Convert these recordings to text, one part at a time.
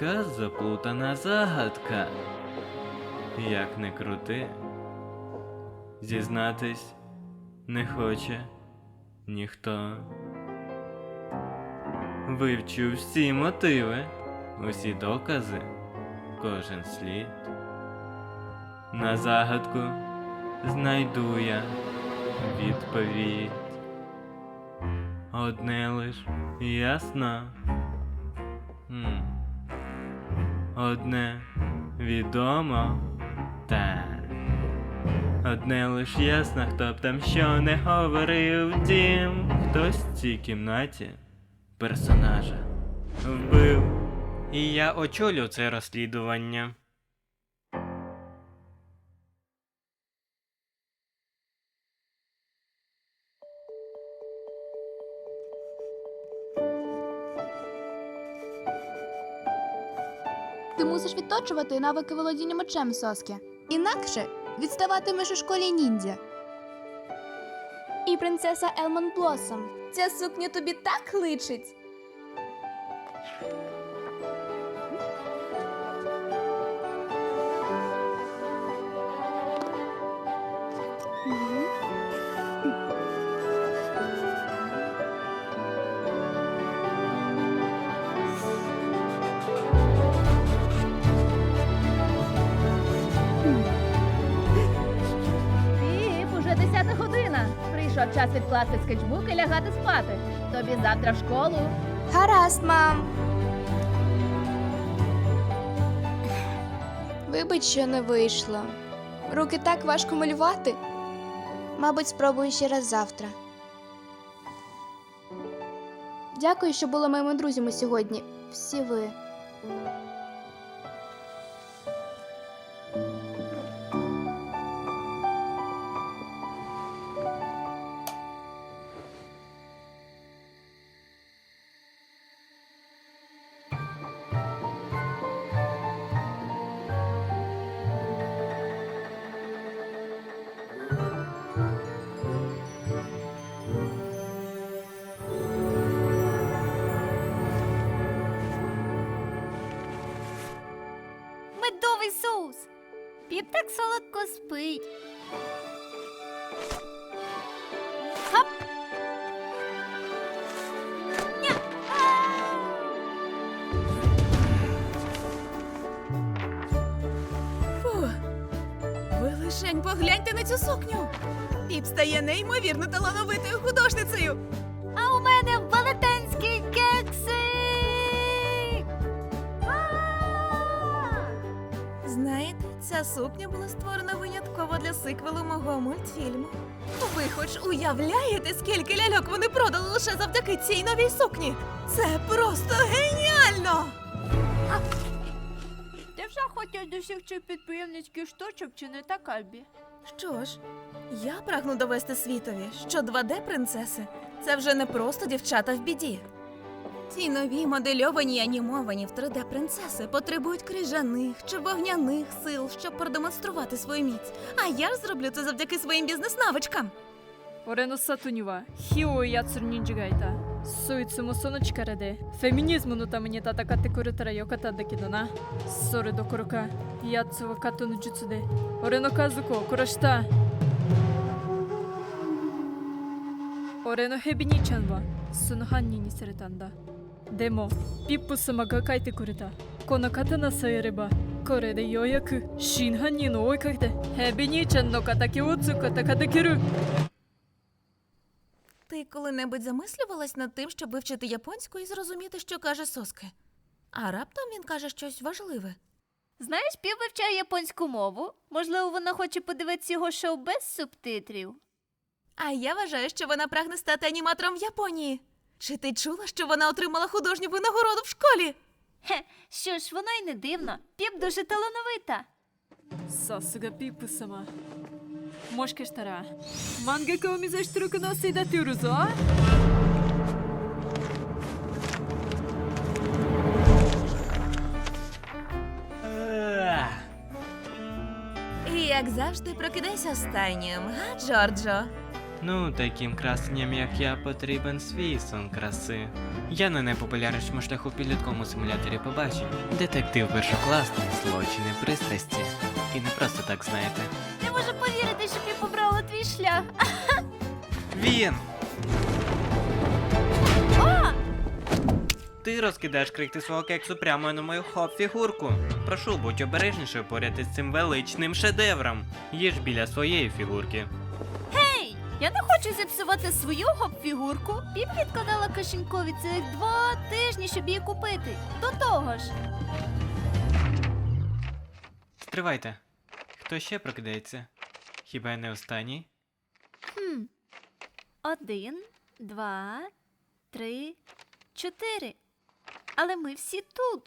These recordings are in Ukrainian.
Яка заплутана загадка. Як не крути, зізнатись не хоче ніхто. Вивчу всі мотиви, усі докази, кожен слід. На загадку знайду я відповідь. Одне лиш ясно. М. Одне відомо. Та. Одне лиш ясно, хто б там що не говорив, дім. хтось в цій кімнаті персонажа вбив. І я очолю це розслідування. Ти мусиш відточувати навики володіння мечем, соски. Інакше відставатимеш у школі ніндзя. І принцеса Елмон Блосом. Ця сукня тобі так личить. Прийшов час відкласти скетчбук і лягати спати. Тобі завтра в школу. Гаразд, мам. Вибач, що не вийшло. Руки так важко малювати. Мабуть, спробую ще раз завтра. Дякую, що були моїми друзями сьогодні. Всі ви. Медовий соус. Піп так солодко спить. Ня. Фу. Ви лишень погляньте на цю сукню. Піп стає неймовірно талановитою художницею. А у мене ця сукня була створена винятково для сиквелу мого мультфільму. Ви хоч уявляєте, скільки ляльок вони продали лише завдяки цій новій сукні? Це просто геніально! Ти вже хотів досягти підприємницьких штучок чи не так, Альбі? Що ж, я прагну довести світові, що 2D-принцеси це вже не просто дівчата в біді. Ці нові модельовані й анімовані в 3D принцеси потребують крижаних чи вогняних сил, щоб продемонструвати свою міць. А я ж зроблю це завдяки своїм бізнес-навичкам. Орено Сатунюва, Хіо Яцур Нінджігайта, Суїцумо Соночкараде, Фемінізму ну та мені тата катекуритара Йоката Дакідана, Сори до Курока, Яцува Катону Джуцуде, Орено Казуко, Курашта. Орено Хебінічанва, Суноханні Нісеретанда. ズムのために戦ってくれたらよかったんだけどなそれどころかやつはカットの術で俺の家族を殺した俺のヘビ兄ちゃんはその犯人にされたんだでもピップ様が書いてくれたこの刀さえあればこれでようやく真犯人を追いかけてヘビ兄ちゃんの敵を撃つことができる Ти коли-небудь замислювалась над тим, щоб вивчити японську і зрозуміти, що каже Соске? А раптом він каже щось важливе. Знаєш, Піп вивчає японську мову. Можливо, вона хоче подивитися його шоу без субтитрів. А я вважаю, що вона прагне стати аніматором в Японії. Чи ти чула, що вона отримала художню винагороду в школі? Хе, що ж, воно й не дивно. Піп дуже талановита. Сасуга піпу сама. Мошка штара. Манга комізаш труконоси датюру зо? І як завжди, прокидайся останнім, га, Джорджо? Ну, таким красенням, як я, потрібен свій сон краси. Я на найпопулярнішому шляху в підлітковому симуляторі побачень. Детектив першокласний, злочини, пристрасті. І не просто так знаєте. Не можу повірити, що ти побрала твій шлях. Він! Ти розкидаєш крихти свого кексу прямо на мою хоп-фігурку. Прошу, будь обережнішою поряд із цим величним шедевром. Їж біля своєї фігурки. Я не хочу зіпсувати свою гоп-фігурку. Піп відкладала кишенькові цих два тижні, щоб її купити. До того ж. Стривайте. Хто ще прокидається? Хіба я не останній? Хм. Один, два, три, чотири. Але ми всі тут.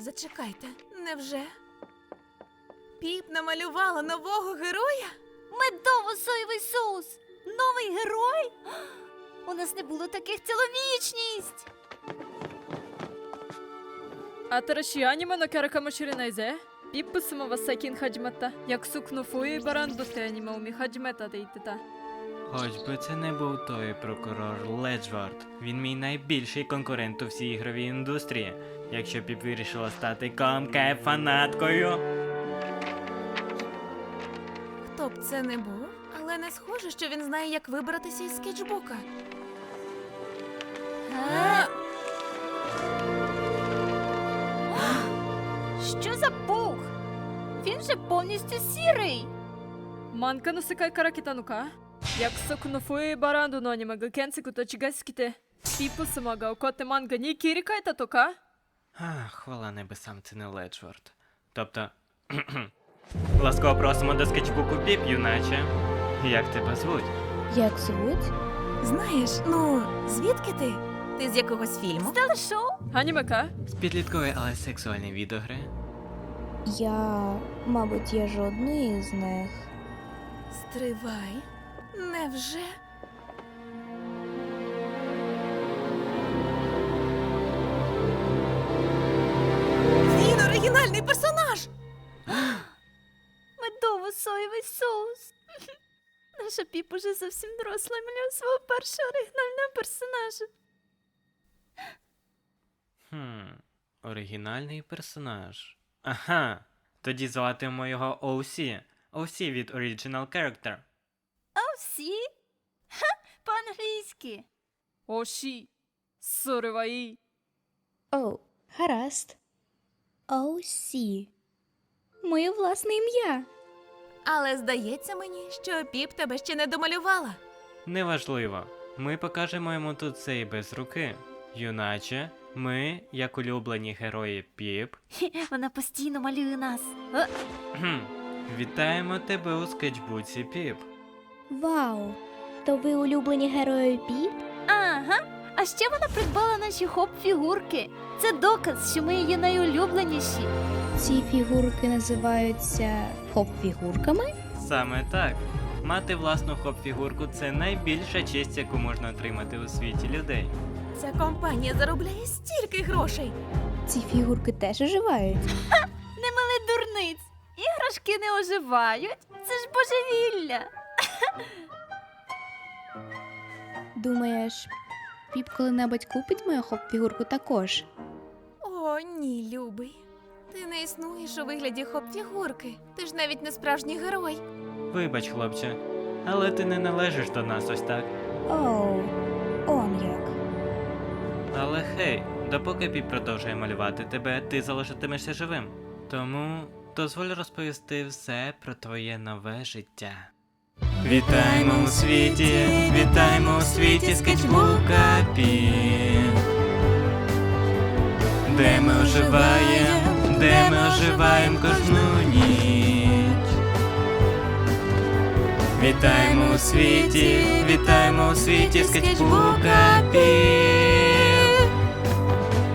Зачекайте, невже? Піп намалювала нового героя? Медово соєвий соус! Новий герой? У нас не було таких цілу вічність! Атараші на каракама ширинайзе. Иппы сымова сакин хаджматта. Яксук нуфуи баран бусты аниме уми хаджматта дейтіта. Хоч би це не був той прокурор Леджвард. Він мій найбільший конкурент у всій ігровій індустрії. Якщо б вирішила стати комкає фанаткою. Хто б це не був, але не схоже, що він знає, як вибратися із скетчбука. Що за пух? Він же повністю сірий. Манка насикай каракітанука. 約束のフォーエバーランドのアニメが原作と違いすぎてピップスマが怒って漫画に切り替えたとか А, хвала небесам, це не Леджвард. Тобто. Ласково просимо до скетчбуку Піп, юначе. Як тебе звуть? Як звуть? Знаєш, ну, звідки ти? Ти з якогось фільму? Стеле шоу? アニメか З підліткової, але сексуальні відеогри. Я, мабуть, є жодної з них. Стривай. Невже? Він оригінальний персонаж! Медово-соєвий соус. Наша піп уже зовсім доросла і малює свого першого оригінального персонажа. Хм, оригінальний персонаж. Ага. Тоді зватимемо його OC. OC від Original Character всі по-англійськи. Оші, Суриваї. О, гаразд. Осі. Моє власне ім'я. Але здається мені, що піп тебе ще не домалювала. Неважливо. Ми покажемо йому тут це і без руки. Юначе, ми, як улюблені герої Піп. Вона постійно малює нас. Вітаємо тебе у скетчбуці Піп. Вау! То ви улюблені герої Піп? Ага. А ще вона придбала наші хоп-фігурки. Це доказ, що ми її найулюбленіші. Ці фігурки називаються хоп-фігурками? Саме так. Мати власну хоп-фігурку це найбільша честь, яку можна отримати у світі людей. Ця компанія заробляє стільки грошей. Ці фігурки теж оживають. Не мили дурниць. Іграшки не оживають. Це ж божевілля. Думаєш, Піп коли-небудь купить мою хоп-фігурку також? О, ні, любий. Ти не існуєш у вигляді хоп-фігурки. Ти ж навіть не справжній герой. Вибач, хлопче, але ти не належиш до нас ось так. Оу, он як. Але хей, допоки Піп продовжує малювати тебе, ти залишатимешся живим. Тому дозволь розповісти все про твоє нове життя. Вітаємо у світі, вітаємо у світі скетчбука Піп. Де ми оживаємо, де ми оживаємо кожну ніч. Вітаємо у світі, вітаємо у світі скетчбука Піп.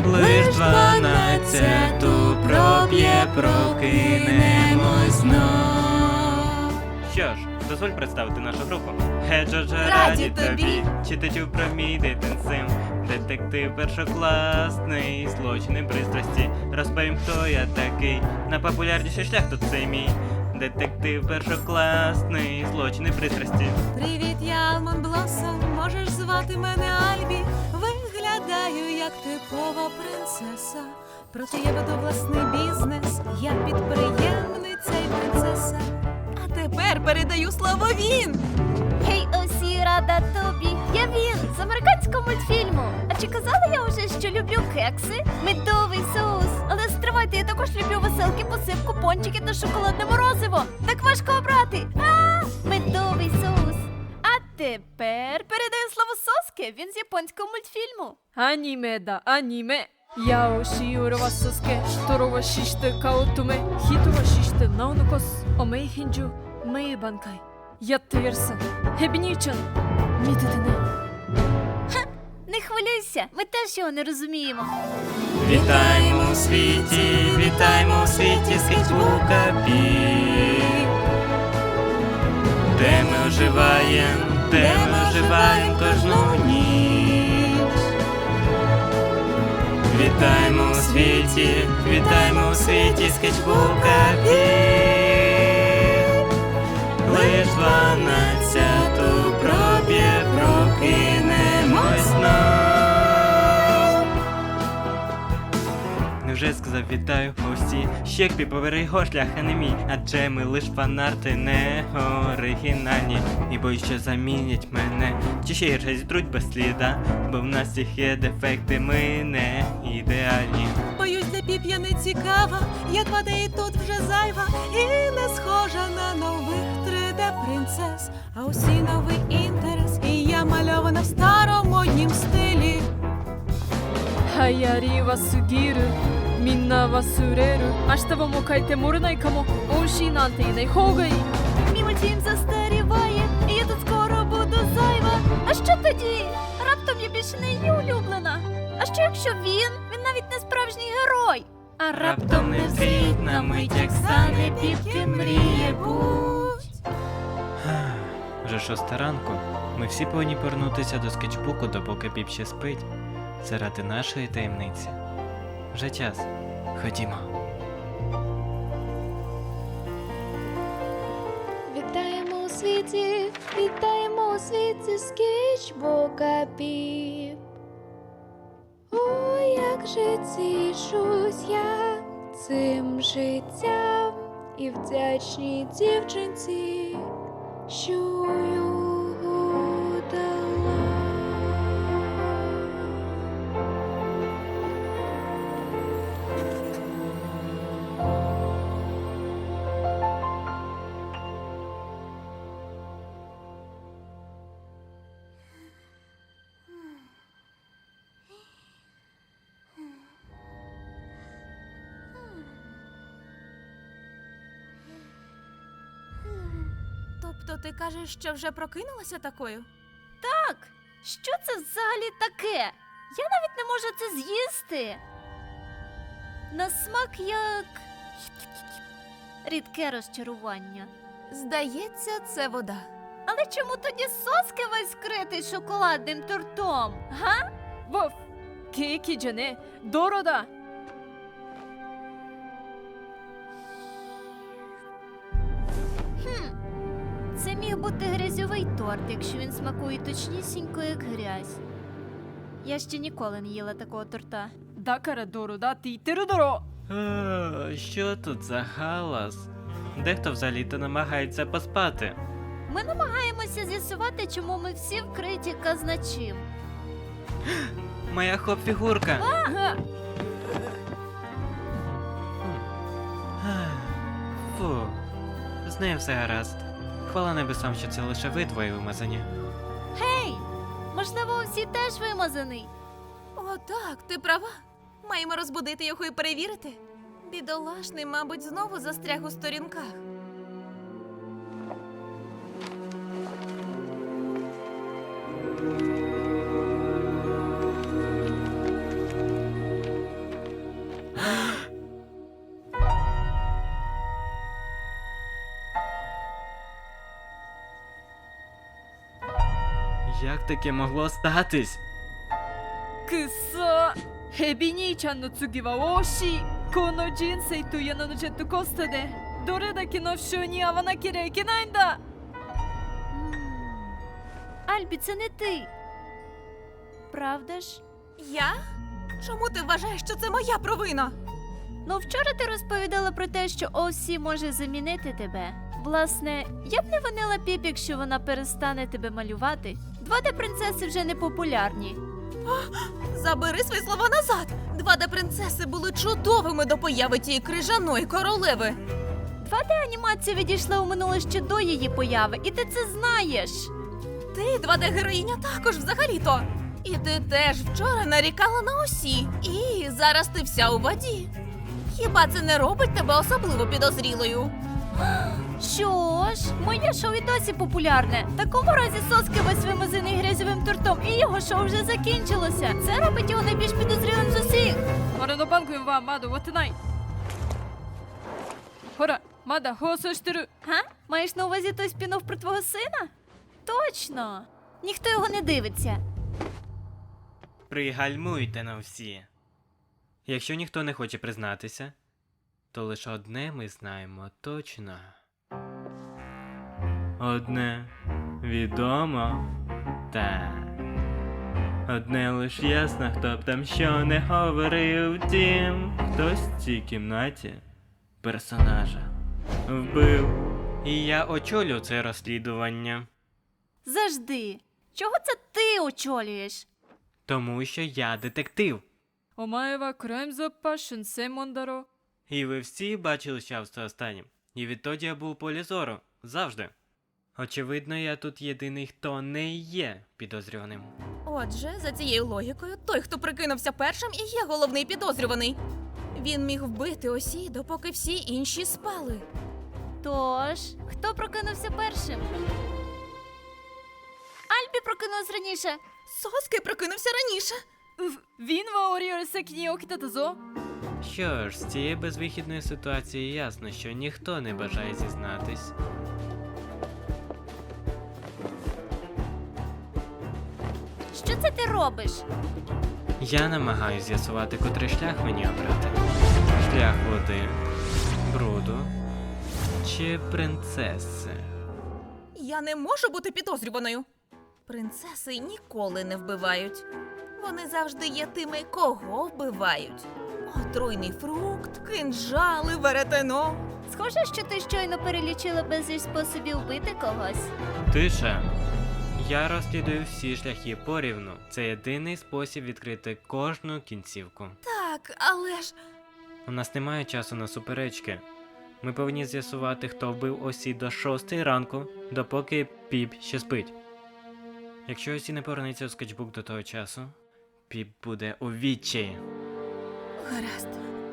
Лиш дванадцяту проб'є, прокинемось знов. Що ж, дозволь представити нашу групу. Геджо раді тобі. тобі. Чи ти чув про мій дитин? Детектив першокласний, злочини пристрасті. Розповім, хто я такий. На популярніший шлях тут цей мій. Детектив першокласний, злочини пристрасті. Привіт, я Алмон Блосом. Можеш звати мене Альбі. Виглядаю як типова принцеса. Проте я веду власний бізнес. Я підприємниця і принцеса. А тепер передаю слово він. Гей, усі рада тобі. Я він з американського мультфільму. А чи казала я вже, що люблю кекси? Медовий соус. Але стривайте, я також люблю веселки, посипку, пончики та шоколадне морозиво. Так важко обрати. А, медовий соус. Тепер передаю слово Соске, він з японського мультфільму. Аніме да аніме. Я шіуро ва соске, торова шіште каутуме. хітова шіште наунокос, омей хінджу, мей банкай. Ятте ярсен, хебнічан, мітете не. Хвилюйся, ми теж його не розуміємо. Вітаємо у світі, вітаємо у світі скетчбука пік, де ми оживаємо де ми кожну ніч. Вітаємо у світі, вітаємо у світі скетчбука. Лиш 12 вже сказав, усі. Ще побери його шлях, не мій. Адже ми лиш фанарти не оригінальні. І боюсь, що замінять мене. Чи ще й зітруть без сліда, бо в нас їх є дефекти, ми не ідеальні. Боюсь, де піп я не цікава, як вода і тут вже зайва, і не схожа на нових 3D принцес, а усі новий інтерес. І я мальована в старомоднім стилі. А я Ріва Сугіру みんな忘れる明日はもう書いてもれないかも美味しいなんて言えない方がいい Мій мультфільм застаріває, і я тут скоро буду зайва. А що тоді? Раптом я більше не її улюблена. А що якщо він? Він навіть не справжній герой. А Раптом не втріть на мить, як стане піпки мріє будь. Вже шоста ранку. Ми всі повинні повернутися до скетчбуку, допоки піп ще спить. Заради нашої таємниці. Вже час. Ходімо. Вітаємо у світі, вітаємо у світі скетчбука Піп. О, як же тішусь я цим життям і вдячній дівчинці, що його дала. Тобто ти кажеш, що вже прокинулася такою? Так, що це взагалі таке? Я навіть не можу це з'їсти. На смак як рідке розчарування. Здається, це вода. Але чому тоді соски весь критий шоколадним тортом? Га? Вов, кікі джене, дорода. бути грязьовий торт, якщо він смакує точнісінько, як грязь. Я ще ніколи не їла такого торта. Да, карадору, да, ти тирудоро. Е, що тут за галас? Дехто взагалі-то намагається поспати. Ми намагаємося з'ясувати, чому ми всі вкриті казначим. Моя хоп-фігурка. Фу, з нею все гаразд. Хвала небесам, що це лише ви двоє вимазані. Гей! Можливо, всі теж вимазаний. О, так, ти права. Маємо розбудити його і перевірити. Бідолашний, мабуть, знову застряг у сторінках. таке могло статись? Ксо! Хебінічан но цугіва оші! Коно джінсей ту я на джетту коста де. Доре да кіно що ні авана кіря кінайнда! Альбі, це не ти. Правда ж? Я? Чому ти вважаєш, що це моя провина? Ну, вчора ти розповідала про те, що Осі може замінити тебе. Власне, я б не винила піп, якщо вона перестане тебе малювати. 2D принцеси вже не популярні. Забери свої слова назад. 2D принцеси були чудовими до появи тієї крижаної королеви. 2D анімація відійшла у минуле ще до її появи, і ти це знаєш. Ти 2D героїня також взагалі-то. І ти теж вчора нарікала на осі. І зараз ти вся у воді. Хіба це не робить тебе особливо підозрілою? Що ж, моє шоу і досі популярне. В такому разі соски весь вимазаний грязьовим тортом, і його шоу вже закінчилося. Це робить його найбільш підозрілим з усіх. Марано ну, банкуємо вам, маду, ватинай. Хора, мада, голосуєштиру. Га? Маєш на увазі той спінов про твого сина? Точно. Ніхто його не дивиться. Пригальмуйте на всі. Якщо ніхто не хоче признатися, то лише одне ми знаємо точно одне відомо та одне лиш ясно, хто б там що не говорив тім, хтось в цій кімнаті персонажа вбив. І я очолю це розслідування. Завжди. Чого це ти очолюєш? Тому що я детектив. Омаєва Кремзопа Шенсемондаро. І ви всі бачили що останнім. І відтоді я був полізору. Завжди. Очевидно, я тут єдиний, хто не є підозрюваним. Отже, за цією логікою, той, хто прикинувся першим, і є головний підозрюваний. Він міг вбити осі, допоки всі інші спали. Тож, хто прокинувся першим? Альбі прокинувся раніше. Соски прокинувся раніше. Він Кітатазо. Що ж, з цієї безвихідної ситуації ясно, що ніхто не бажає зізнатись, Що це ти робиш? Я намагаюся з'ясувати, котрий шлях мені обрати. Шлях води, бруду чи принцеси. Я не можу бути підозрюваною. Принцеси ніколи не вбивають. Вони завжди є тими, кого вбивають. Отруйний фрукт, кинжали, веретено. Схоже, що ти щойно перелічила безліч способів вбити когось. Тиша. Я розслідую всі шляхи порівну. Це єдиний спосіб відкрити кожну кінцівку. Так, але ж У нас немає часу на суперечки. Ми повинні з'ясувати, хто вбив осі до шостої ранку, допоки піп ще спить. Якщо осі не повернеться у скетчбук до того часу, піп буде у відчаї. гаразд,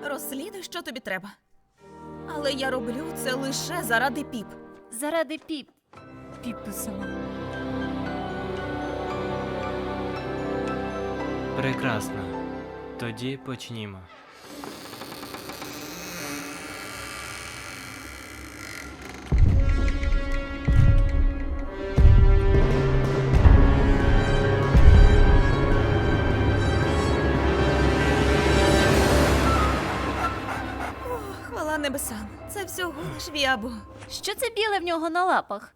розслідуй, що тобі треба. Але я роблю це лише заради піп. Заради піп. ピッ Прекрасно. Тоді почнімо. Хвала небесам, це всього лиш віабо. Що це біле в нього на лапах?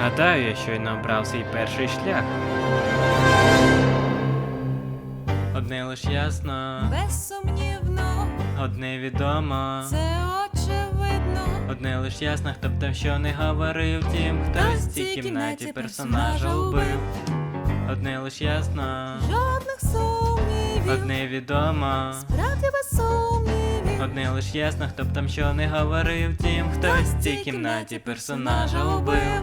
Гадаю, я щойно обрав свій перший шлях. Одне лиш ясно, Безсумнівно, одне відомо. це очевидно. Одне лиш ясно, хто б там що не говорив, тім хтось в цій кімнаті персонажа убив. Одне лиш ясно, Жодних сумнівів. одне відомо. Справді без сумнівів. Одне лиш ясно, хто б там що не говорив, тім хтось в цій кімнаті персонажа убив.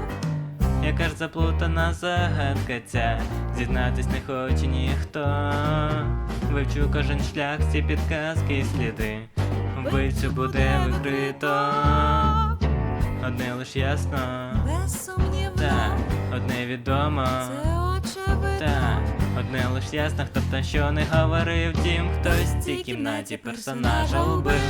Яка ж заплутана загадка ця, зізнатись не хоче ніхто. Вивчу кожен шлях, всі підказки і сліди. Вбивцю буде викрито. Одне лиш ясно, Безсумнівно. так, одне відомо, Це очевидно. так, Одне лиш ясно, хто б та що не говорив, втім, хтось в цій кімнаті персонажа убив.